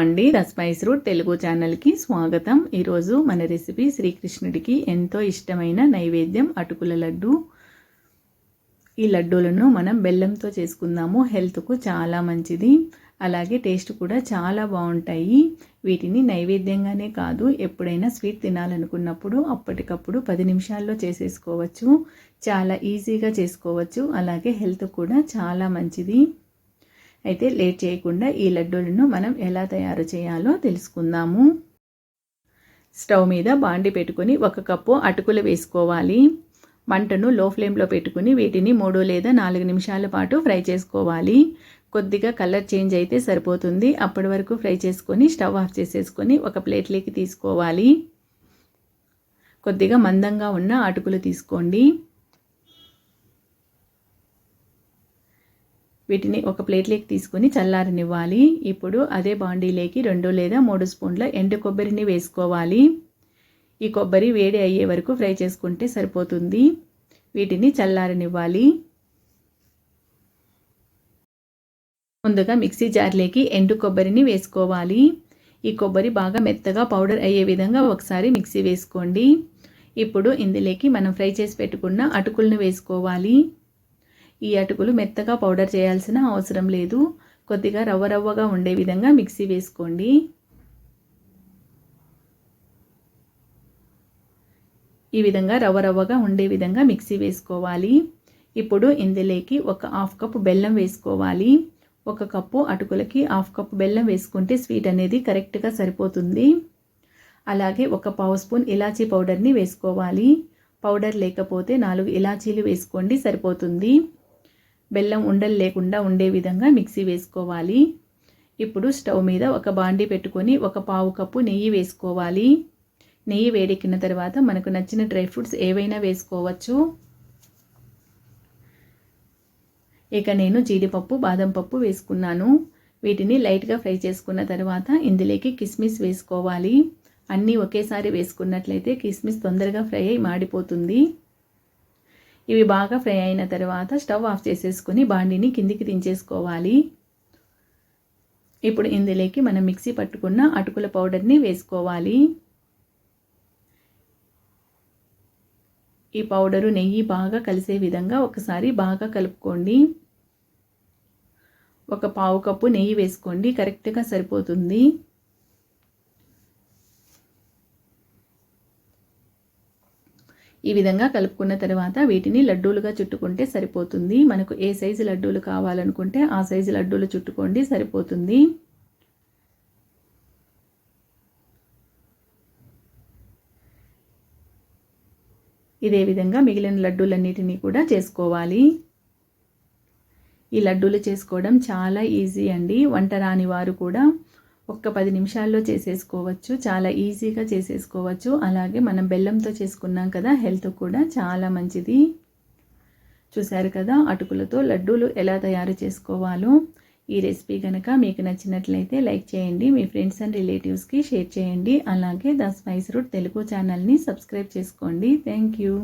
అండి the spice route Telugu ఛానల్కి స్వాగతం. ఈరోజు మన రెసిపీ శ్రీకృష్ణుడికి ఎంతో ఇష్టమైన నైవేద్యం అటుకుల లడ్డు. ఈ లడ్డూలను మనం బెల్లంతో చేసుకుందాము. హెల్త్కు చాలా మంచిది. అలాగే టేస్ట్ కూడా చాలా బాగుంటాయి. వీటిని నైవేద్యంగానే కాదు ఎప్పుడైనా స్వీట్ తినాలనుకున్నప్పుడు అప్పటికప్పుడు పది నిమిషాల్లో చేసేసుకోవచ్చు. చాలా ఈజీగా చేసుకోవచ్చు. అలాగే హెల్త్ కూడా చాలా మంచిది. అయితే లేట్ చేయకుండా ఈ లడ్డూలను మనం ఎలా తయారు చేయాలో తెలుసుకుందాము. స్టవ్ మీద బాండి పెట్టుకొని ఒక కప్పు అటుకులు వేసుకోవాలి. మంటను లో ఫ్లేమ్లో పెట్టుకుని వీటిని మూడు లేదా నాలుగు నిమిషాల పాటు ఫ్రై చేసుకోవాలి. కొద్దిగా కలర్ చేంజ్ అయితే సరిపోతుంది. అప్పటి వరకు ఫ్రై చేసుకొని స్టవ్ ఆఫ్ చేసేసుకొని ఒక ప్లేట్లోకి తీసుకోవాలి. కొద్దిగా మందంగా ఉన్న అటుకులు తీసుకోండి. వీటిని ఒక ప్లేట్లోకి తీసుకొని చల్లారనివ్వాలి. ఇప్పుడు అదే బాండీలోకి రెండు లేదా మూడు స్పూన్ల ఎండు కొబ్బరిని వేసుకోవాలి. ఈ కొబ్బరి వేడి అయ్యే వరకు ఫ్రై చేసుకుంటే సరిపోతుంది. వీటిని చల్లారనివ్వాలి. ముందుగా మిక్సీ జార్లోకి ఎండు కొబ్బరిని వేసుకోవాలి. ఈ కొబ్బరి బాగా మెత్తగా పౌడర్ అయ్యే విధంగా ఒకసారి మిక్సీ వేసుకోండి. ఇప్పుడు ఇందులోకి మనం ఫ్రై చేసి పెట్టుకున్న అటుకులను వేసుకోవాలి. ఈ అటుకులు మెత్తగా పౌడర్ చేయాల్సిన అవసరం లేదు. కొద్దిగా రవ్వ రవ్వగా ఉండే విధంగా మిక్సీ వేసుకోండి. ఈ విధంగా రవ్వ రవ్వగా ఉండే విధంగా మిక్సీ వేసుకోవాలి. ఇప్పుడు ఇందులోకి ఒక హాఫ్ కప్ బెల్లం వేసుకోవాలి. ఒక కప్పు అటుకులకి హాఫ్ కప్ బెల్లం వేసుకుంటే స్వీట్ అనేది కరెక్ట్గా సరిపోతుంది. అలాగే ఒక పావు స్పూన్ ఇలాచీ పౌడర్ని వేసుకోవాలి. పౌడర్ లేకపోతే నాలుగు ఇలాచీలు వేసుకోండి సరిపోతుంది. బెల్లం ఉండలు లేకుండా ఉండే విధంగా మిక్సీ వేసుకోవాలి. ఇప్పుడు స్టవ్ మీద ఒక బాండి పెట్టుకొని ఒక పావు కప్పు నెయ్యి వేసుకోవాలి. నెయ్యి వేడెక్కిన తర్వాత మనకు నచ్చిన డ్రై ఫ్రూట్స్ ఏవైనా వేసుకోవచ్చు. ఇక నేను జీడిపప్పు బాదం పప్పు వేసుకున్నాను. వీటిని లైట్గా ఫ్రై చేసుకున్న తర్వాత ఇందులోకి కిస్మిస్ వేసుకోవాలి. అన్నీ ఒకేసారి వేసుకున్నట్లయితే కిస్మిస్ తొందరగా ఫ్రై అయి మాడిపోతుంది. ఇవి బాగా ఫ్రై అయిన తర్వాత స్టవ్ ఆఫ్ చేసేసుకుని బాండిని కిందికి దించేసుకోవాలి. ఇప్పుడు ఇందులోకి మనం మిక్సీ పట్టుకున్న అటుకుల పౌడర్ని వేసుకోవాలి. ఈ పౌడరు నెయ్యి బాగా కలిసే విధంగా ఒకసారి బాగా కలుపుకోండి. ఒక పావు కప్పు నెయ్యి వేసుకోండి కరెక్ట్గా సరిపోతుంది. ఈ విధంగా కలుపుకున్న తర్వాత వీటిని లడ్డూలుగా చుట్టుకుంటే సరిపోతుంది. మనకు ఏ సైజు లడ్డూలు కావాలనుకుంటే ఆ సైజు లడ్డూలు చుట్టుకోండి సరిపోతుంది. ఇదే విధంగా మిగిలిన లడ్డూలన్నిటినీ కూడా చేసుకోవాలి. ఈ లడ్డూలు చేసుకోవడం చాలా ఈజీ అండి. వంట రాని వారు కూడా ఒక్క పది నిమిషాల్లో చేసేసుకోవచ్చు. చాలా ఈజీగా చేసేసుకోవచ్చు. అలాగే మనం బెల్లంతో చేసుకున్నాం కదా హెల్త్ కూడా చాలా మంచిది. చూశారు కదా అటుకులతో లడ్డూలు ఎలా తయారు చేసుకోవాలో. ఈ రెసిపీ కనుక మీకు నచ్చినట్లయితే లైక్ చేయండి మీ ఫ్రెండ్స్ అండ్ రిలేటివ్స్కి షేర్ చేయండి. అలాగే ద స్పైస్ రూట్ తెలుగు ఛానల్ని సబ్స్క్రైబ్ చేసుకోండి. Thank you.